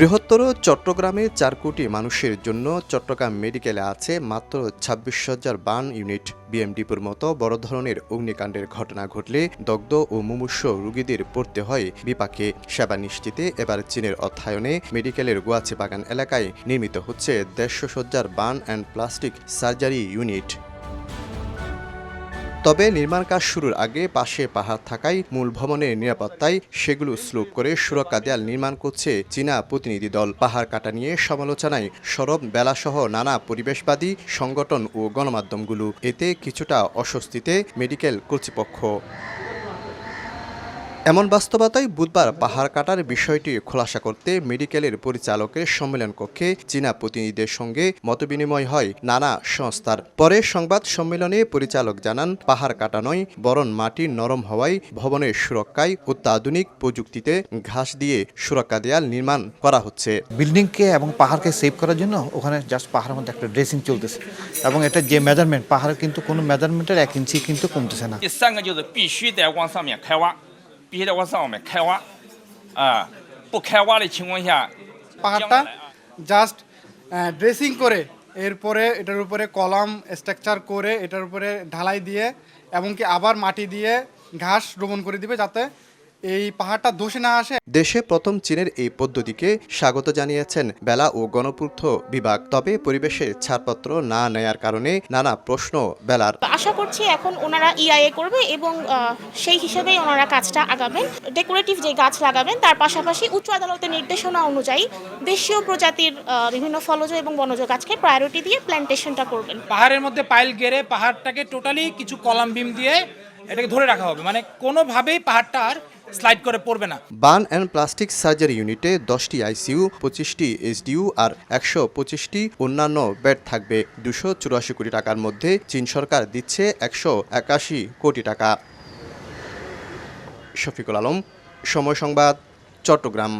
বৃহত্তর চট্টগ্রামে চার কোটি মানুষের জন্য চট্টগ্রাম মেডিকেলে আছে মাত্র ছাব্বিশ হাজার বান ইউনিট। বিএমডিপুর মতো বড় ধরনের অগ্নিকাণ্ডের ঘটনা ঘটলে দগ্ধ ও মুমূর্ষ রোগীদের পড়তে হয় বিপাকে। সেবা নিশ্চিতে এবার চীনের অর্থায়নে মেডিকেলের গোয়াচি বাগান এলাকায় নির্মিত হচ্ছে দেড়শো সজ্জার burn and plastic surgery unit. তবে নির্মাণ কাজ শুরুর আগে পাশে পাহাড় থাকায় মূল ভবনের নিরাপত্তায় সেগুলো স্লোপ করে সুরক্ষা দেয়াল নির্মাণ করছে চীনা প্রতিনিধি দল। পাহাড় কাটা নিয়ে সমালোচনায় সরব বেলাসহ নানা পরিবেশবাদী সংগঠন ও গণমাধ্যমগুলো। এতে কিছুটা অস্বস্তিতে মেডিকেল কর্তৃপক্ষ এমন বাস্তবতায় বুধবার পাহাড় কাটার বিষয়টি খোলাসা করতে মেডিকেলের পরিচালকের সম্মেলন কক্ষে চীনা প্রতিনিধিদের সঙ্গে মতবিনিময় হয় নানা সংস্থার। পরে সংবাদ সম্মেলনে পরিচালক জানান পাহাড় কাটানোয় বরণ মাটি নরম হওয়ায় ভবনের সুরক্ষায় অত্যাধুনিক প্রযুক্তিতে ঘাস দিয়ে সুরক্ষা দেয়াল নির্মাণ করা হচ্ছে। বিল্ডিংকে এবং পাহাড়কে সেভ করার জন্য ওখানে জাস্ট পাহাড়ের মধ্যে একটা ড্রেসিং চলতেছে এবং এটা যে মেজারমেন্ট পাহাড়ের কিন্তু কোনো মেজারমেন্টের এক ইঞ্চি কিন্তু কমতেছে না। 必须得往上面开挖，必须得往上面开挖，啊，不开挖的情况下， পাহাড়টা জাস্ট ড্রেসিং করে এরপরে এটার উপরে কলাম স্ট্রাকচার করে এটার উপরে ঢালাই দিয়ে এমনকি আবার মাটি দিয়ে ঘাস রোপণ করে দিবে যাতে এই পাহাড়টা ধসে না আসে দেশে প্রথম চীনের এই পদ্ধতিকে স্বাগত জানিয়েছেন বেলা ও গণপূর্ত বিভাগ। তবে পরিবেশের ছাড়পত্র না নেয়ার কারণে নানা প্রশ্ন বেলার। তো আশা করছি এখন ওনারা ইআইএ করবে এবং সেই হিসেবেই ওনারা কাজটা আগাবেন। ডেকোরেটিভ যে গাছ লাগাবেন তার পাশাপাশি উচ্চ আদালতের নির্দেশনা অনুযায়ী দেশীয় প্রজাতির বিভিন্ন ফলজ এবং বনজ গাছকে প্রায়োরিটি দিয়ে প্ল্যান্টেশনটা করবেন। পাহাড়ের মধ্যে পাইল গেড়ে পাহাড়টাকে টোটালি কিছু কলাম বিম দিয়ে এটাকে ধরে রাখা হবে। মানে কোনোভাবেই পাহাড়টা আর স্লাইড করে পড়বে না। বান অ্যান্ড প্লাস্টিক সার্জারি ইউনিটে দশটি আইসিইউ, পঁচিশটি এসডিইউ আর একশো পঁচিশটি অন্যান্য বেড থাকবে। দুশো চুরাশি কোটি টাকার মধ্যে চীন সরকার দিচ্ছে একশো একাশি কোটি টাকা। শফিকুল আলম, সময় সংবাদ, চট্টগ্রাম।